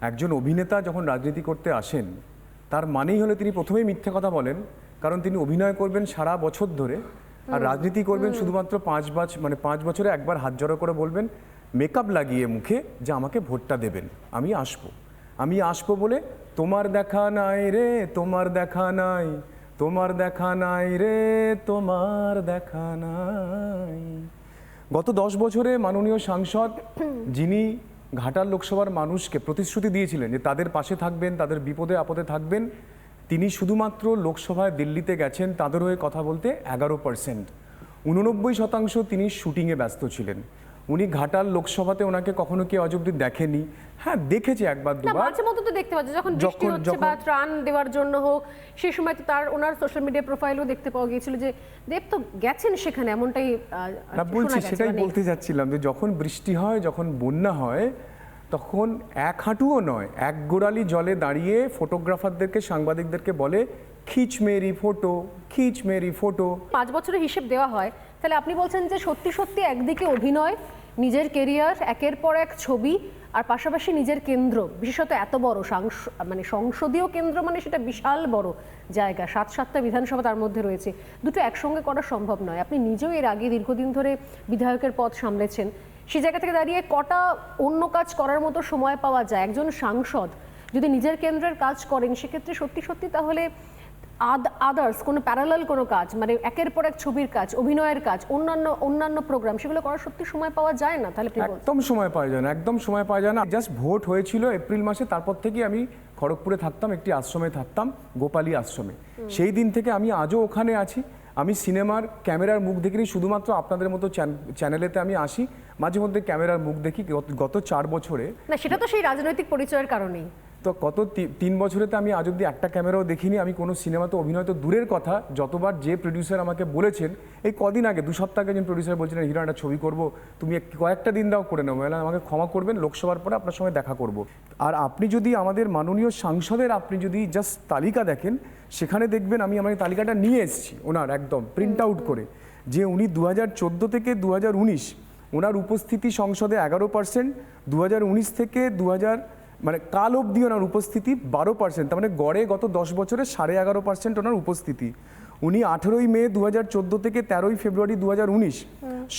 একজন অভিনেতা যখন রাজনীতি করতে আসেন তার মানেই হলে তিনি প্রথমেই মিথ্যে কথা বলেন কারণ তিনি অভিনয় করবেন সারা বছর ধরে আর রাজনীতি করবেন শুধুমাত্র পাঁচ বাচ মানে পাঁচ বছরে একবার হাত জড়ো করে বলবেন মেকআপ লাগিয়ে মুখে যে আমাকে ভোটটা দেবেন আমি আসব। আমি আসব বলে তোমার দেখা নাই রে তোমার দেখা নাই তোমার দেখা নাই রে তোমার দেখা নাই। গত দশ বছরে মাননীয় সাংসদ যিনি ঘাটাল লোকসভার মানুষকে প্রতিশ্রুতি দিয়েছিলেন যে তাদের পাশে থাকবেন, তাদের বিপদে আপদে থাকবেন। তিনি শুধুমাত্র লোকসভায় দিল্লিতে গেছেন, তাদের হয়ে কথা বলতে এগারো পার্সেন্ট উননব্বই শতাংশ তিনি শুটিংয়ে ব্যস্ত ছিলেন। উনি ঘাটাল লোকসভাতে ওনাকে কখনো কেউ অজ অব্দি দেখেনি? হ্যাঁ দেখেছি একবার দুবার। মাঝে মধ্যে তো দেখতে পাচ্ছি যখন বৃষ্টি হচ্ছে বা ত্রাণ দেওয়ার জন্য হোক সেই সময় তো তার ওনার সোশ্যাল মিডিয়া প্রোফাইলও দেখতে পাওয়া গিয়েছিল যে দেব তো গেছেন সেখানে এমনটাই না বলছি সেটাই বলতে যাচ্ছিলাম যে যখন বৃষ্টি হয় যখন বন্যা হয় তখন এক হাঁটুও নয় এক গোড়ালি জলে দাঁড়িয়ে ফটোগ্রাফারদেরকে সাংবাদিকদেরকে বলে খিচ মেরি ফটো খিচ মেরি ফটো। পাঁচ বছরের হিসেব দেওয়া হয়। তাহলে আপনি বলছেন যে সত্যি সত্যি একদিকে অভিনয় নিজের কেরিয়ার একের পর এক ছবি আর পাশাপাশি নিজের কেন্দ্র। বিশেষত এত বড় মানে সংসদীয় কেন্দ্র মানে সেটা বিশাল বড় জায়গা। সাত সাতটা বিধানসভা তার মধ্যে রয়েছে। দুটো একসঙ্গে করা সম্ভব নয়। আপনি নিজেও এর আগে দীর্ঘদিন ধরে বিধায়কের পদ সামলেছেন। সেই জায়গা থেকে দাঁড়িয়ে কটা অন্য কাজ করার মতো সময় পাওয়া যায়? একজন সাংসদ যদি নিজের কেন্দ্রের কাজ করেন, সেক্ষেত্রে সত্যি সত্যি তাহলে আদার্স কোনো প্যারালাল কোনো কাজ মানে একের পর এক ছবির কাজ অভিনয়ের কাজ অন্যান্য অন্যান্য প্রোগ্রাম সেগুলো করার সত্যি সময় পাওয়া যায় না? তাহলে একদম সময় পাওয়া যায় না একদম সময় পাওয়া যায় না। জাস্ট ভোট হয়েছিল এপ্রিল মাসে তারপর থেকে আমি খড়গপুরে থাকতাম একটি আশ্রমে থাকতাম গোপালী আশ্রমে। সেই দিন থেকে আমি আজও ওখানে আছি। আমি সিনেমার ক্যামেরার মুখ দেখিনি শুধুমাত্র আপনাদের মতো চ্যান- চ্যানেলেতে আমি আসি। মাঝে মধ্যে ক্যামেরার মুখ দেখি গত- গত চার বছরে। না সেটা তো সেই রাজনৈতিক পরিচয়ের কারণেই। তো কত তিন বছরেতে আমি আজ অব্দি একটা ক্যামেরাও দেখিনি, আমি কোনো সিনেমাতে অভিনয় তো দূরের কথা, যতবার যে প্রডিউসার আমাকে বলেছেন, এই কদিন আগে, দু সপ্তাহ আগে একজন প্রডিউসার বলছিলেন, হিরো, একটা ছবি করব, তুমি কয়েকটা দিন দাও, করে নেব আমাকে ক্ষমা করবেন, লোকসভার পরে আপনার সঙ্গে দেখা করব। আর আপনি যদি আমাদের মাননীয় সাংসদের, আপনি যদি জাস্ট তালিকা দেখেন, সেখানে দেখবেন আমি আমার তালিকাটা নিয়ে এসেছি, ওনার একদম প্রিন্ট আউট করে, যে উনি দু হাজার চোদ্দ থেকে দু হাজার উনিশ, ওনার উপস্থিতি সংসদে এগারো পার্সেন্ট দু হাজার উনিশ থেকে দু হাজার মানে কাল অবধি ওনার উপস্থিতি বারো পার্সেন্ট তার মানে গড়ে গত দশ বছরে সাড়ে এগারো পার্সেন্ট ওনার উপস্থিতি। উনি আঠেরোই মে দু হাজার চোদ্দ থেকে তেরোই ফেব্রুয়ারি দু হাজার উনিশ,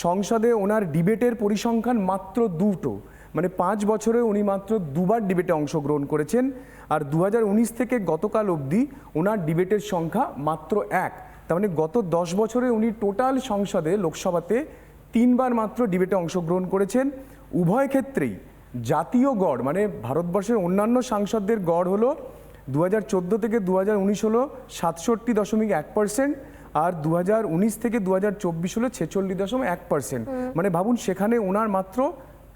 সংসদে ওনার ডিবেটের পরিসংখ্যান মাত্র দুটো। মানে পাঁচ বছরে উনি মাত্র দুবার ডিবেটে অংশগ্রহণ করেছেন, আর দু হাজার উনিশ থেকে গতকাল অবধি ওনার ডিবেটের সংখ্যা মাত্র এক। তার মানে গত দশ বছরে উনি টোটাল সংসদে, লোকসভাতে তিনবার মাত্র ডিবেটে অংশগ্রহণ করেছেন। উভয় ক্ষেত্রেই জাতীয় গড় মানে ভারতবর্ষের অন্যান্য সাংসদদের গড় হলো দু হাজার চোদ্দ থেকে দু হলো সাতষট্টি দশমিক এক পার্সেন্ট আর দু হাজার উনিশ থেকে দু হাজার চব্বিশ হলো ছেচল্লিশ দশমিক এক পার্সেন্ট মানে ভাবুন সেখানে ওনার মাত্র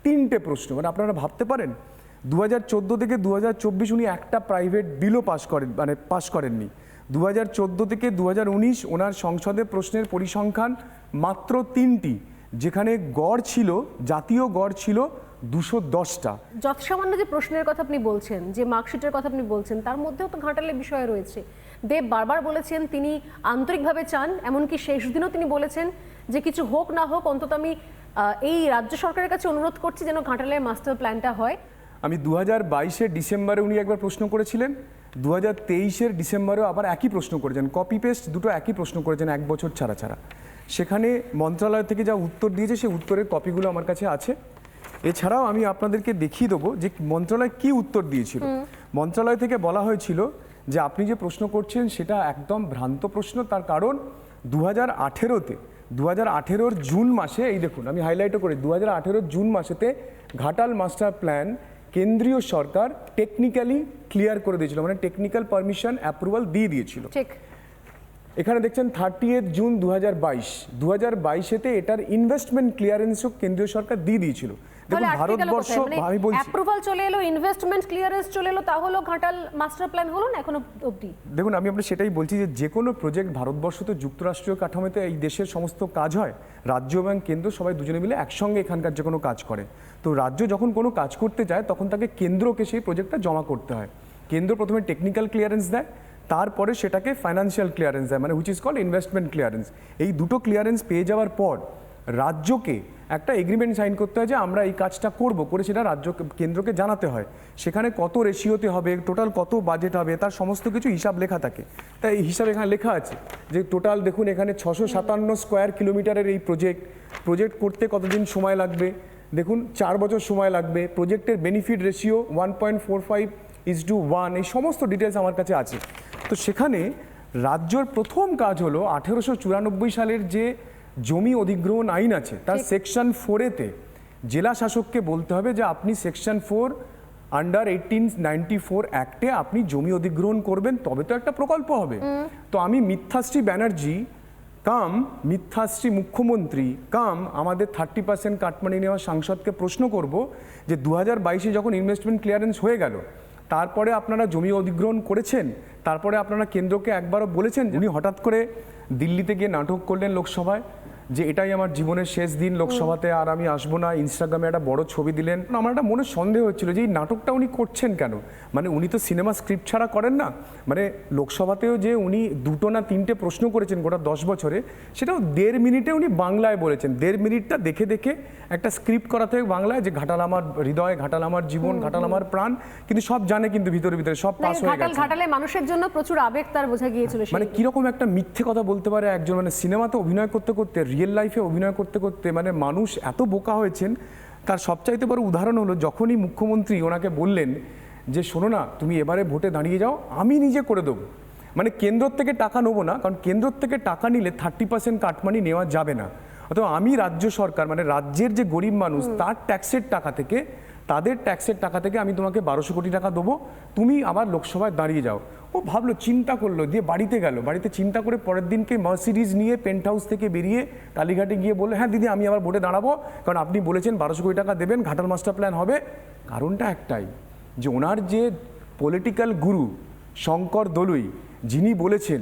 তিনটে প্রশ্ন। মানে আপনারা ভাবতে পারেন দু হাজার চোদ্দ থেকে দু হাজার চব্বিশ উনি একটা প্রাইভেট বিলও পাস করেন মানে পাস করেননি। দু হাজার চোদ্দ থেকে দু হাজার উনিশ ওনার সংসদে প্রশ্নের পরিসংখ্যান মাত্র তিনটি যেখানে গড় ছিল জাতীয় গড় ছিল দুশো দশটা। যৎসামান্য যে প্রশ্নের কথা আপনি বলছেন যে মার্কশিটের কথা আপনি বলছেন তার মধ্যেও তো ঘাটালের বিষয় রয়েছে। দেব বারবার বলেছেন তিনি আন্তরিকভাবে চান এমনকি শেষ দিনও তিনি বলেছেন যে কিছু হোক না হোক অন্তত আমি এই রাজ্য সরকারের কাছে অনুরোধ করছি যেন ঘাটালের মাস্টার প্ল্যানটা হয়। আমি দু হাজার বাইশের ডিসেম্বরে উনি একবার প্রশ্ন করেছিলেন দু হাজার তেইশের ডিসেম্বরেও আবার একই প্রশ্ন করেছেন কপি পেস্ট দুটো একই প্রশ্ন করেছেন এক বছর ছাড়া ছাড়া। সেখানে মন্ত্রণালয় থেকে যা উত্তর দিয়েছে সেই উত্তরের কপিগুলো আমার কাছে আছে। এছাড়াও আমি আপনাদেরকে দেখিয়ে দেবো যে মন্ত্রণালয় কি উত্তর দিয়েছিল। মন্ত্রণালয় থেকে বলা হয়েছিল যে আপনি যে প্রশ্ন করছেন সেটা একদম ভ্রান্ত প্রশ্ন তার কারণ দু হাজার আঠেরোতে দু হাজার আঠেরোর জুন মাসে এই দেখুন আমি হাইলাইটও করি দু হাজার আঠেরোর জুন মাসেতে ঘাটাল মাস্টার প্ল্যান কেন্দ্রীয় সরকার টেকনিক্যালি ক্লিয়ার করে দিয়েছিল মানে টেকনিক্যাল পারমিশন অ্যাপ্রুভাল দিয়ে দিয়েছিল। ঠিক। এখানে দেখছেন থার্টি জুন দু হাজার বাইশ দু হাজার বাইশেতে এটার ইনভেস্টমেন্ট ক্লিয়ারেন্সও কেন্দ্রীয় সরকার দিয়ে দিয়েছিল। দেখুন ভারতবর্ষ আমি বলছি অ্যাপ্রুভাল চলে এলো ইনভেস্টমেন্ট ক্লিয়ারেন্স চলে এলো তাহলেও ঘাটাল মাস্টার প্ল্যান হলো না এখনও অবধি? দেখুন আমি আপনার সেটাই বলছি যে যে কোনো প্রজেক্ট ভারতবর্ষ তো যুক্তরাষ্ট্রীয় কাঠামোতে এই দেশের সমস্ত কাজ হয়। রাজ্য এবং কেন্দ্র সবাই দুজনে মিলে একসঙ্গে এখানকার যে কোনো কাজ করে। তো রাজ্য যখন কোনো কাজ করতে যায় তখন তাকে কেন্দ্রকে সেই প্রজেক্টটা জমা করতে হয়। কেন্দ্র প্রথমে টেকনিক্যাল ক্লিয়ারেন্স দেয় তারপরে সেটাকে ফাইন্যান্সিয়াল ক্লিয়ারেন্স দেয় মানে which is call investment clearance এই দুটো ক্লিয়ারেন্স পেয়ে যাওয়ার পর রাজ্যকে একটা এগ্রিমেন্ট সাইন করতে হয় যে আমরা এই কাজটা করব, করে সেটা রাজ্য কেন্দ্রকে জানাতে হয়। সেখানে কত রেশিওতে হবে টোটাল কত বাজেট হবে, তার সমস্ত কিছু হিসাব লেখা থাকে। তাই এই হিসাব এখানে লেখা আছে যে টোটাল দেখুন এখানে ছশো সাতান্ন স্কোয়ার কিলোমিটারের এই প্রজেক্ট প্রজেক্ট করতে কতদিন সময় লাগবে? দেখুন, চার বছর সময় লাগবে। প্রজেক্টের benefit ratio one point four five is to one এই সমস্ত ডিটেলস আমার কাছে আছে। তো সেখানে রাজ্যর প্রথম কাজ হলো আঠেরোশো চুরানব্বই সালের যে জমি অধিগ্রহণ আইন আছে তার সেকশন ফোরেতে জেলা শাসককে বলতে হবে যে আপনি section four under eighteen ninety four অ্যাক্টে আপনি জমি অধিগ্রহণ করবেন তবে তো একটা প্রকল্প হবে। তো আমি মিথ্যাশ্রী ব্যানার্জি কাম মিথ্যাশ্রী মুখ্যমন্ত্রী কাম আমাদের থার্টি পার্সেন্ট কাটমানি নেওয়া সাংসদকে প্রশ্ন করব যে দু হাজার বাইশে যখন ইনভেস্টমেন্ট ক্লিয়ারেন্স হয়ে গেল তারপরে আপনারা জমি অধিগ্রহণ করেছেন তারপরে আপনারা কেন্দ্রকে একবারও বলেছেন উনি হঠাৎ করে দিল্লিতে গিয়ে নাটক করলেন লোকসভায় যে এটাই আমার জীবনের শেষ দিন লোকসভাতে আর আমি আসব না। ইনস্টাগ্রামে একটা বড় ছবি দিলেন। আমার একটা মনে সন্দেহ হচ্ছিল যে এই নাটকটা উনি করছেন কেন? মানে উনি তো সিনেমা স্ক্রিপ্ট ছাড়া করেন না। মানে লোকসভাতেও যে উনি দুটো না তিনটে প্রশ্ন করেছেন গোটা দশ বছরে সেটাও দেড় মিনিটে উনি বাংলায় বলেছেন। দেড় মিনিটটা দেখে দেখে একটা স্ক্রিপ্ট করাতে হবে বাংলায় যে ঘাটাল আমার হৃদয় ঘাটাল আমার জীবন ঘাটাল আমার প্রাণ কিন্তু সব জানে কিন্তু ভিতরে ভিতরে সব পাস হয়ে গেছে। ঘাটালে মানুষের জন্য প্রচুর আবেগ তার বোঝা গিয়েছিল মানে কীরকম একটা মিথ্যে কথা বলতে পারে একজন। মানে সিনেমাতে অভিনয় করতে করতে রিয়েল লাইফে অভিনয় করতে করতে মানে মানুষ এত বোকা হয়েছেন তার সবচাইতে বড় উদাহরণ হলো যখনই মুখ্যমন্ত্রী ওনাকে বললেন যে শোনো না তুমি এবারে ভোটে দাঁড়িয়ে যাও আমি নিজে করে দেবো। মানে কেন্দ্র থেকে টাকা নেব না কারণ কেন্দ্র থেকে টাকা নিলে থার্টি পার্সেন্ট কাটমানি নেওয়া যাবে না। অথবা আমি রাজ্য সরকার মানে রাজ্যের যে গরিব মানুষ তার ট্যাক্সের টাকা থেকে তাদের ট্যাক্সের টাকা থেকে আমি তোমাকে বারোশো কোটি টাকা দেবো, তুমি আবার লোকসভায় দাঁড়িয়ে যাও। ও ভাবলো, চিন্তা করল, দিয়ে বাড়িতে গেল। বাড়িতে চিন্তা করে পরের দিনকে মার্সিডিজ নিয়ে পেন্ট হাউস থেকে বেরিয়ে কালীঘাটে গিয়ে বলল হ্যাঁ দিদি, আমি আবার ভোটে দাঁড়াবো। কারণ আপনি বলেছেন বারোশো কোটি টাকা দেবেন, ঘাটাল মাস্টার প্ল্যান হবে। কারণটা একটাই, যে ওনার যে পলিটিক্যাল গুরু শঙ্কর দলুই, যিনি বলেছেন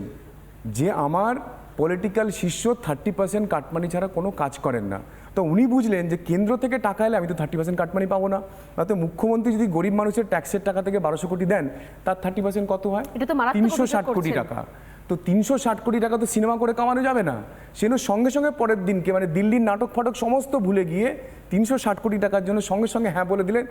যে, আমার পলিটিক্যাল শিষ্য থার্টি পার্সেন্ট কাটমানি ছাড়া কোনো কাজ করেন না। তো উনি বুঝলেন যে কেন্দ্র থেকে টাকা এলে আমি তো থার্টি পার্সেন্ট কাটমানি পাবো না। তাতে মুখ্যমন্ত্রী যদি গরিব মানুষের ট্যাক্সের টাকা থেকে বারোশো কোটি দেন তার থার্টি পার্সেন্ট কত হয়? এটা তো মারাত্মক তিনশো ষাট কোটি টাকা। তো তিনশো ষাট কোটি টাকা তো সিনেমা করে কামানো যাবে না। সেজন্য সঙ্গে সঙ্গে পরের দিনকে মানে দিল্লির নাটক ফাটক সমস্ত ভুলে গিয়ে তিনশো ষাট কোটি টাকার জন্য সঙ্গে সঙ্গে হ্যাঁ বলে দিলেন।